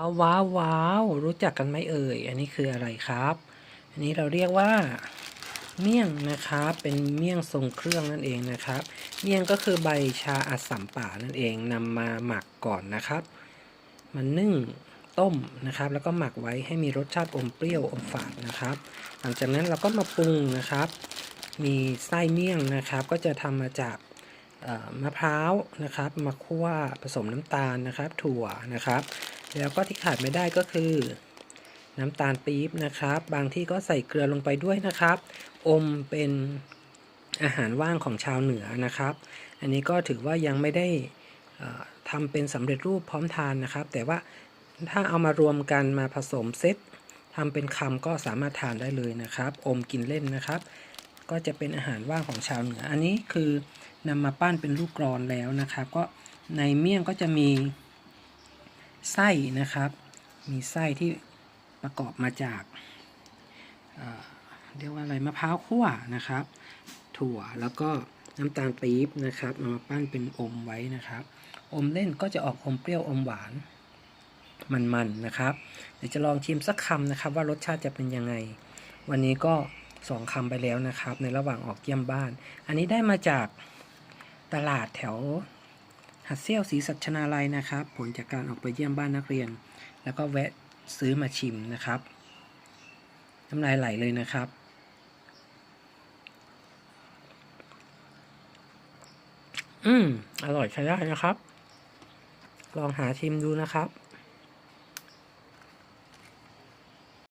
ว้าวว้าววาวรู้จักกันไหมเอ่ย อันนี้คืออะไรครับ อันนี้เราเรียกว่า เมี่ยงนะครับ เป็นเมี่ยงทรงเครื่องนั่นเองนะครับ เมี่ยงก็คือใบชาอัดสัมป่านั่นเองนำมาหมักก่อนนะครับมันนึ่งต้มนะครับ แล้วก็หมักไว้ให้มีรสชาติอมเปรี้ยวอมฝาดนะครับ หลังจากนั้นเราก็มาปรุงนะครับ มีไส้เมี่ยงนะครับ ก็จะทำมาจากมะพร้าวนะครับมาคั่วผสมน้ำตาลนะครับ ถั่วนะครับ แล้วก็ที่ขาดไม่ได้ก็คือ น้ำตาลปี๊บนะครับ บางที่ก็ใส่เกลือลงไปด้วยนะครับ อมเป็นอาหารว่างของชาวเหนือนะครับ อันนี้ก็ถือว่ายังไม่ได้ทำเป็นสำเร็จรูปพร้อมทานนะครับ แต่ว่าถ้าเอามารวมกันมาผสมเซตทำเป็นคำก็สามารถทานได้เลยนะครับ อมกินเล่นนะครับ ก็จะเป็นอาหารว่างของชาวเหนือ อันนี้คือนำมาปั้นเป็นลูกกรอนแล้วนะครับ ก็ในเมี่ยงก็จะมี ไส้นะครับ มีไส้ที่ประกอบมาจากเเรียกว่าอะไรมะพร้าวคั่วนะครับ ถั่วแล้วก็น้ำตาลปี๊บนะครับเอามาปั้นเป็นอมไว้นะครับ อมเล่นก็จะออกอมเปรี้ยวอมหวานมันๆนะครับ เดี๋ยวจะลองชิมสักคำนะครับ ว่ารสชาติจะเป็นยังไง วันนี้ก็สองคำไปแล้วนะครับ ในระหว่างออกเยี่ยมบ้าน อันนี้ได้มาจากตลาดแถว หัดเซี่ยวสีสัชนาลัยนะครับ ผลจากการออกไปเยี่ยมบ้านนักเรียน แล้วก็แวะซื้อมาชิมนะครับน้ำลายไหลเลยนะครับ อืม อร่อยใช้ได้นะครับ ลองหาชิมดูนะครับ